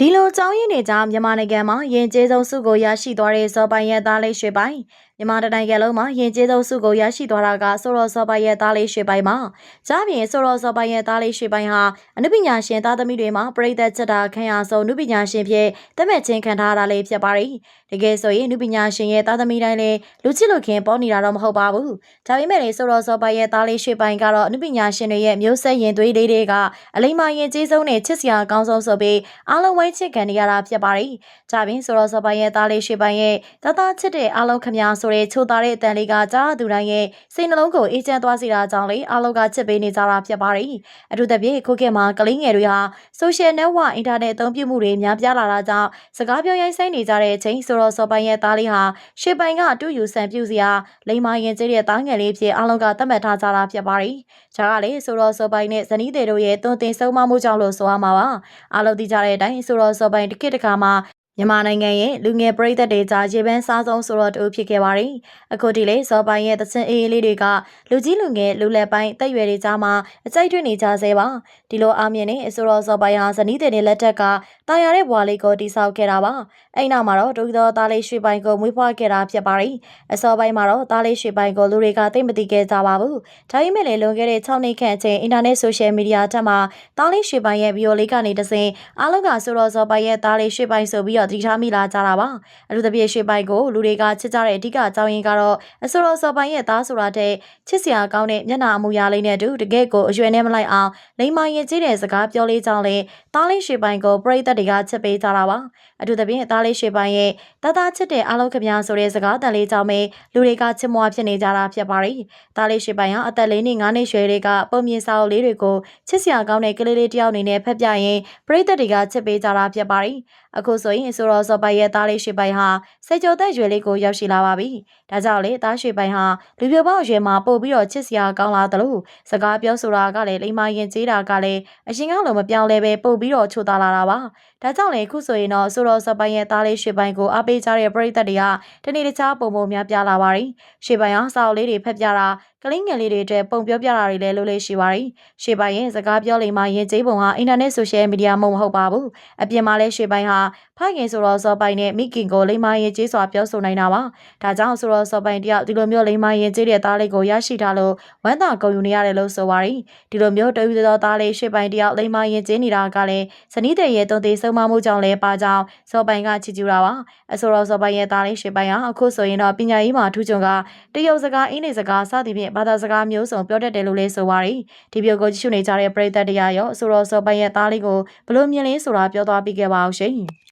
ဒီလိုကြောင်းရင်းနေကြောင်းမြန်မာနိုင်ငံမှာယဉ်ကျေးဆုံးစုကိုရရှိသွားတဲ့ဇော်ပိုင်ရဲ့သားလေးရွှေပိုင် မြန်မာတိုင်းနိုင်ငံလုံးမှာယဉ်ကျေးဆုံးစုကိုရရှိသွားတာကဆိုတော်ဇော်ပိုင်ရဲ့သားလေးရွှေပိုင်မှာကြားပြင်ဆိုတော်ဇော်ပိုင်ရဲ့သားလေးရွှေပိုင်ဟာအနုပညာရှင်သားသမီးတွေမှာပရိသတ်ချက်တာခံရဆုံးအနုပညာရှင်ဖြစ်တတ်မဲ့ချင်းခံထားရတာလေးဖြစ်ပါတယ်တကယ်ဆိုရင်အနုပညာရှင်ရဲ့သားသမီးတိုင်းလည်းလူချစ်လူခင်ပေါ်နေတာတော့မဟုတ်ပါဘူးဒါပေမဲ့လေဆိုတော်ဇော်ပိုင်ရဲ့သားလေးရွှေပိုင်ကတော့အနုပညာရှင်တွေရဲ့မျိုးဆက်ရင်သွေးလေးတွေကအလိမ္မာယဉ်ကျေးဆုံးနဲ့ချစ်စရာအကောင်းဆုံးဆိုပြီးအားလုံးဝိုင်းချစ်ခံနေရတာဖြစ်ပါတယ်။ကြပြင်ဆိုတော့စပိုင်ရဲ့သားလေးရွှေပိုင်ရဲ့တသားချစ်တဲ့အားလုံးခမညာဆိုတဲ့ချိုသားတဲ့အတန်လေးကကြားသူတိုင်းရဲ့စိတ်နှလုံးကိုအေးချမ်းသွားစေတာကြောင့်လေအားလုံးကချစ်ပေးနေကြတာဖြစ်ပါတယ်။အထူးသဖြင့်ခုခေတ်မှာကလေးငယ်တွေဟာ social network အင်တာနက်အသုံးပြုမှုတွေများပြားလာတာကြောင့်စကားပြောရိုင်းဆိုင်နေကြတဲ့အချိန်ဆိုတော့စပိုင်ရဲ့သားလေးဟာရွှေပိုင်ကအတူယူဆန်ပြူစရာလိမ္မာရင်ကျတဲ့သားငယ်လေးဖြစ်အားလုံးကသတ်မှတ်ထားကြတာဖြစ်ပါတယ်။ဂျာကလေဆိုတော့စပိုင်နဲ့ဇနီးတဲ့တို့ရဲ့တွန်းတင်ဆုံးမမှုကြောင့်လို့ဆိုရမှာပါ။အားလုံးသိကြတဲ့အတိုင်းဆိုတော့စပိုင်တစ်ခေတ်တစ်ခါမှာ မြန်မာနိုင်ငံရဲ့လူငယ်ပရိသတ်တွေကြားရေပန်းစားဆုံးဆိုတော့တူဖြစ်ခဲ့ပါတယ်။အခုဒီလေဇော်ပိုင်ရဲ့သချင်းအေးလေးတွေကလူကြီးလူငယ်လူလက်ပိုင်းတက်ရွယ်တွေကြားမှာအကြိုက်တွေ့နေကြဆဲပါ။ဒီလိုအမြင်နဲ့ဆိုတော့ဇော်ပိုင်ဟာဇနီးတဲ့တွေလက်ထက်ကတာယာတဲ့ဘွာလေးကိုတိဆောက်ခဲ့တာပါ။အဲ့နောက်မှာတော့ဒုက္ခတော်သားလေးရွှေပိုင်ကိုမွေးဖွားခဲ့တာဖြစ်ပါတယ်။အစောပိုင်းမှာတော့သားလေးရွှေပိုင်ကိုလူတွေကသိမသိခဲ့ကြပါဘူး။ဒါပေမဲ့လည်းလွန်ခဲ့တဲ့6နှစ်ခန့်အချိန်အင်တာနက်ဆိုရှယ်မီဒီယာထက်မှာသားလေးရွှေပိုင်ရဲ့ဗီဒီယိုလေးကနေတဆင်အားလုံးကဆိုတော့ဇော်ပိုင်ရဲ့သားလေးရွှေပိုင်ဆိုပြီးတော့တတိထားမိလာကြတာပါအထူးသဖြင့်ရွှေပိုင်ကိုလူတွေကချစ်ကြတဲ့အဓိကအကြောင်းရင်းကတော့အဆိုတော်စော်ပိုင်ရဲ့သားဆိုတာတဲ့ချစ်စရာကောင်းတဲ့မျက်နှာအမူအရာလေးနဲ့အတူတကယ့်ကိုအရွယ်နဲ့မလိုက်အောင်လိမ္မာရင်ကြီးတဲ့စကားပြောလေးကြောင့်လေသားလေးရွှေပိုင်ကိုပရိသတ်တွေကချစ်ပေးကြတာပါအထူးသဖြင့်သားလေးရွှေပိုင်ရဲ့တသားချစ်တဲ့အားလုံးခမညာဆိုတဲ့စကားတန်လေးကြောင့်ပဲလူတွေကချစ်မွားဖြစ်နေကြတာဖြစ်ပါတယ်သားလေးရွှေပိုင်ဟာအသက်လေးနှစ်ငါးနှစ်ရွယ်တွေကပုံမြင်စာအုပ်လေးတွေကိုချစ်စရာကောင်းတဲ့ကလေးလေးတယောက်အနေနဲ့ဖက်ပြရင်ပရိသတ်တွေကချစ်ပေးကြတာဖြစ်ပါတယ်အခုဆိုရင်ဆိုတော့ဇော်ပိုင်ရဲ့သားလေးရွှေပိုင်ဟာစိတ်ကြိုသက်ရွယ်လေးကိုရောက်ရှိလာပါပြီ။ဒါကြောင့်လေသားရွှေပိုင်ဟာလူပြိုပေါက်ရွယ်မှာပို့ပြီးတော့ချစ်စရာကောင်းလာသလိုစကားပြောဆိုတာကလည်းလိမ္မာရင်ကျေးတာကလည်းအရှင်ကလိုမပြောင်းလဲပဲပို့ပြီးတော့ချိုသားလာတာပါ။ဒါကြောင့်လေအခုဆိုရင်တော့ဆိုတော့ဇော်ပိုင်ရဲ့သားလေးရွှေပိုင်ကိုအားပေးကြတဲ့ပရိသတ်တွေကတနေ့တခြားပုံပုံများပြလာပါတယ်။ရွှေပိုင်ဟာစာအုပ်လေးတွေဖက်ပြတာကလေးငယ်လေးတွေအတွက်ပုံပြောပြတာတွေလည်းလုပ်လို့ရှိပါတယ်။ရွှေပိုင်ရဲ့စကားပြောလိမ္မာရင်ကျေးပုံဟာအင်တာနက်ဆိုရှယ်မီဒီယာမဟုတ်ပါဘူး။အပြင်မှာလည်းရွှေပိုင်ဟာဖခင်ဆိုတော့ဇော်ပိုင်နဲ့မိခင်ကိုလိမ္မာရင်ကျေးစွာပြောဆိုနိုင်တာပါ။ဒါကြောင့်ဆိုတော့ဇော်ပိုင်တယောက်ဒီလိုမျိုးလိမ္မာရင်ကျေးတဲ့သားလေးကိုရရှိထားလို့ဝမ်းသာဂုဏ်ယူနေရတယ်လို့ဆိုပါတယ်။ဒီလိုမျိုးတဝီသောသားလေးရွှေပိုင်တယောက်လိမ္မာရင်ကျေးနေတာကလည်းဇနီးတဲ့ရဲ့တုံသေးဆုံးမမှုကြောင့်လည်းပါကြောင်းဇော်ပိုင်ကချီကျူတာပါ။အဆိုတော့ဇော်ပိုင်ရဲ့သားလေးရွှေပိုင်ဟာအခုဆိုရင်တော့ပညာရေးမှာထူးချွန်ကတရုတ်စကားအင်းနေစကားစသည်ဖြင့်ဘာသာစကားမျိုးစုံပြောတတ်တယ်လို့လည်းဆိုပါတယ်။ဒီပြောကိုကြည့်ရှုနေကြတဲ့ပရိသတ်တရားရောအဆိုတော့ဇော်ပိုင်ရဲ့သားလေးကိုဘလို့မြင်လဲဆိုတာပြောသွားပြီးခဲ့ပါအောင်ရှင်။